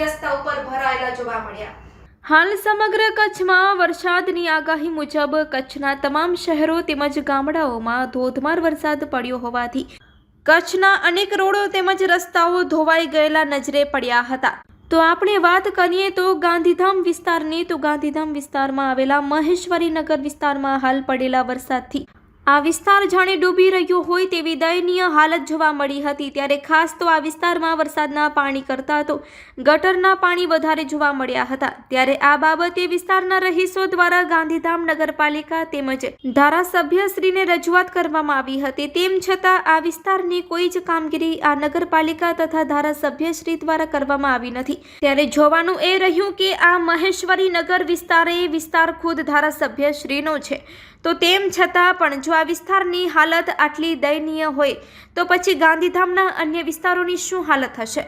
રસ્તા ઉપર ભરાયેલા જોવા મળ્યા. હાલ સમગ્ર કચ્છમાં વરસાદની આગાહી મુજબ કચ્છના તમામ શહેરો તેમજ ગામડાઓમાં ધોધમાર વરસાદ પડ્યો હોવાથી કચ્છના અનેક રોડો તેમજ રસ્તાઓ ધોવાઈ ગયેલા નજરે પડ્યા હતા. તો આપણે વાત કરીએ તો ગાંધીધામ વિસ્તારની, તો ગાંધીધામ વિસ્તારમાં આવેલા મહેશ્વરીનગર વિસ્તારમાં હાલ પડેલા વરસાદથી આ વિસ્તાર જાણે ડૂબી રહ્યો હોય તેવી દયનીય હાલત જોવા મળી હતી. ત્યારે ખાસ તો આ વિસ્તારમાં વરસાદના પાણી કરતાં તો ગટરના પાણી વધારે જોવા મળ્યા હતા. ત્યારે આ બાબતે વિસ્તારના રહીશો દ્વારા ગાંધીધામ નગરપાલિકા તેમજ ધારાસભ્યશ્રીને રજૂઆત કરવામાં આવી હતી. તેમ છતાં આ વિસ્તારની કોઈ જ કામગીરી આ નગરપાલિકા તથા ધારાસભ્યશ્રી દ્વારા કરવામાં આવી નથી. ત્યારે જોવાનું એ રહ્યું કે આ મહેશ્વરી નગર વિસ્તાર વિસ્તાર ખુદ ધારાસભ્યશ્રીનો છે. તો તેમ છતાં પણ જો આ વિસ્તારની હાલત આટલી દયનીય હોય તો પછી ગાંધીધામના અન્ય વિસ્તારોની શું હાલત હશે?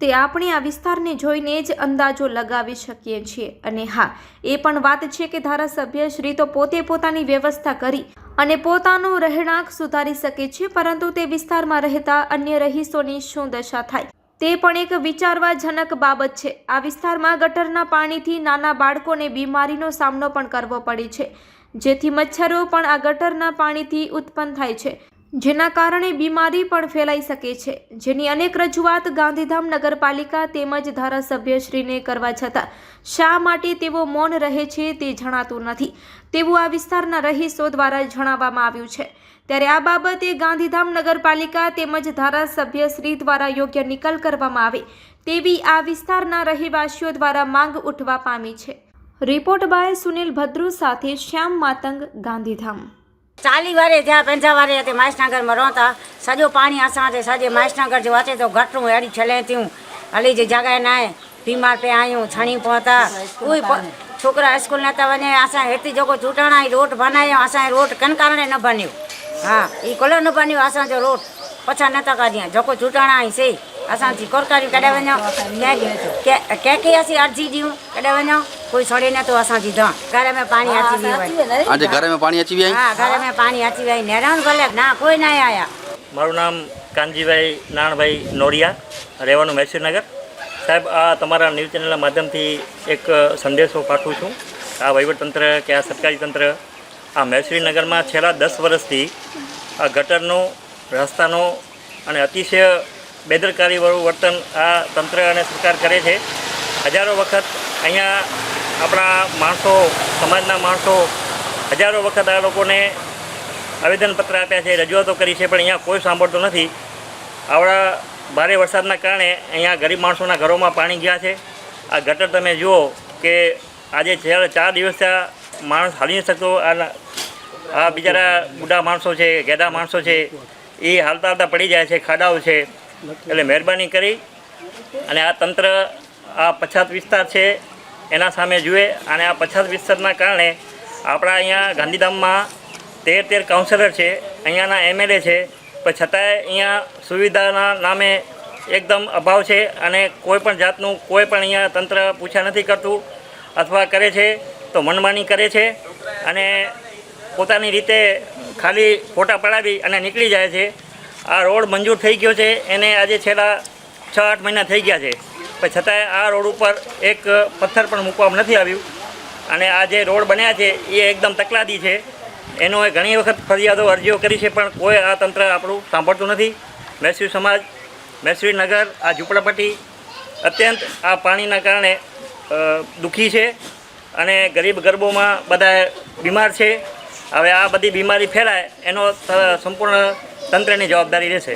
તે આપણે આ વિસ્તારને જોઈને જ અંદાજો લગાવી શકીએ છીએ. અને હા, એ પણ વાત છે કે ધારાસભ્ય શ્રી તો પોતે પોતાની વ્યવસ્થા કરી અને પોતાનું રહેણાંક સુધારી શકે છે, પરંતુ તે વિસ્તારમાં રહેતા અન્ય રહીશોની શું દશા થાય? તે પણ એક વિચારવાજનક બાબત છે. આ વિસ્તારમાં ગટરના પાણીથી નાના બાળકોને બીમારીનો સામનો પણ કરવો પડે છે. જેથી મચ્છરો પણ આ ગટરના પાણીથી ઉત્પન્ન થાય છે. જેના કારણે બીમારી પણ ફેલાઈ શકે છે. જેની અનેક રજૂઆત ગાંધીધામ નગરપાલિકા તેમજ ધારાસભ્યશ્રીને કરવા છતાં શા માટે તેઓ મૌન રહે છે તે જણાતું નથી. તેવું આ વિસ્તારના રહીશો દ્વારા જણાવવામાં આવ્યું છે. ત્યારે આ બાબતે ગાંધીધામ નગરપાલિકા તેમજ ધારાસભ્યશ્રી દ્વારા યોગ્ય નિકાલ કરવામાં આવે તેવી આ વિસ્તારના રહેવાસીઓ દ્વારા માંગ ઉઠવા પામી છે. રિપોર્ટ બાય સુનિલ ભદ્રુ સાથે શ્યામ માતંગ ગાંધીધામ ચાલી વારે જ્યાં પંજા વારે હતી મહેશનગરમાં रहता सॼो पाणी असां ते सॼे महेशनगर जो अचे थो घटि अहिड़ी छले थियूं हली जी जॻह न आहे बीमार पिया आहियूं छणी पहुता उहे प- छोकिरा स्कूल न था वञे असां हिते जेको चूटणा जी रोड बनायो असांजो रोड कन कारणे न बनियो हा ई कुल न बनियो असांजो रोड पछा नथा कढिया जेको चूटणा आई से असांजी कोरकारियूं कॾहिं वञो कंहिं कंहिंखे असीं अर्ज़ी ॾियूं कॾहिं वञो कोई सड़े नथो असांजी द घर में पाणी अची वियो आहे આજે ઘરે મેં પાણી અચી આવી હા ઘરે મેં પાણી અચી વઈ નેરાણ ભલે ના કોઈ ના આયા મારું નામ કાનજીભાઈ નાણભાઈ નોડિયા રહેવાનું મહેસુરનગર સાહેબ આ તમારા ન્યૂઝ ચેનલના માધ્યમથી એક સંદેશો પાઠવું છું આ વહીવટતંત્ર કે આ સરકારી તંત્ર આ મહેસુરીનગરમાં છેલ્લા દસ વર્ષથી આ ગટરનો રસ્તાનો અને અતિશય બેદરકારીવાળું વર્તન આ તંત્ર અને સરકાર કરે છે હજારો વખત અહીંયા આપણા માણસો, સમાજના માણસો હજારો વખત આ લોકોને આવેદનપત્ર આપ્યા છે, રજૂઆતો કરી છે, પણ અહીંયા કોઈ સાંભળતો નથી. આવડા ભારે વરસાદના કારણે અહીંયા ગરીબ માણસોના ઘરોમાં પાણી ગયા છે. આ ગટર તમે જુઓ કે આજે જ્યારે ચાર દિવસ માણસ હાલી નથી શકતો, આ આ બિચારા બુઢા માણસો છે, ગેડા માણસો છે, એ હાલતા હાલતા પડી જાય છે, ખાડાઓ છે. એટલે મહેરબાની કરી. અને આ તંત્ર આ પછાત વિસ્તાર છે એના સામે જુએ અને આ પછાત વિસ્તારના કારણે આપણા અહીંયા ગાંધીધામમાં તેર તેર કાઉન્સિલર છે, અહીંયાના એમએલએ છે, પણ છતાંય અહીંયા સુવિધાના નામે એકદમ અભાવ છે અને કોઈ પણ જાતનું કોઈ પણ અહીંયા તંત્ર પૂછા નથી કરતું અથવા કરે છે તો મનમાની કરે છે અને પોતાની રીતે ખાલી ફોટા પડાવી અને નીકળી જાય છે. આ રોડ મંજૂર થઈ ગયો છે, એને આજે છેલ્લા છ આઠ મહિના થઈ ગયા છે. પણ છતાંય આ રોડ ઉપર એક પથ્થર પણ મૂકવામાં નથી આવ્યું. અને આ જે રોડ બન્યા છે, એ એકદમ તકલાદી છે. એનો એ ઘણી વખત ફરિયાદો અરજીઓ કરી છે, પણ કોઈ આ તંત્ર આપણું સાંભળતું નથી. મહેસૂર સમાજ મૈસૂરી નગર, આ ઝૂંપડાપટ્ટી અત્યંત આ પાણીના કારણે દુઃખી છે અને ગરીબ ગરબોમાં બધા બીમાર છે. હવે આ બધી બીમારી ફેલાય, એનો સંપૂર્ણ તંત્રની જવાબદારી રહેશે.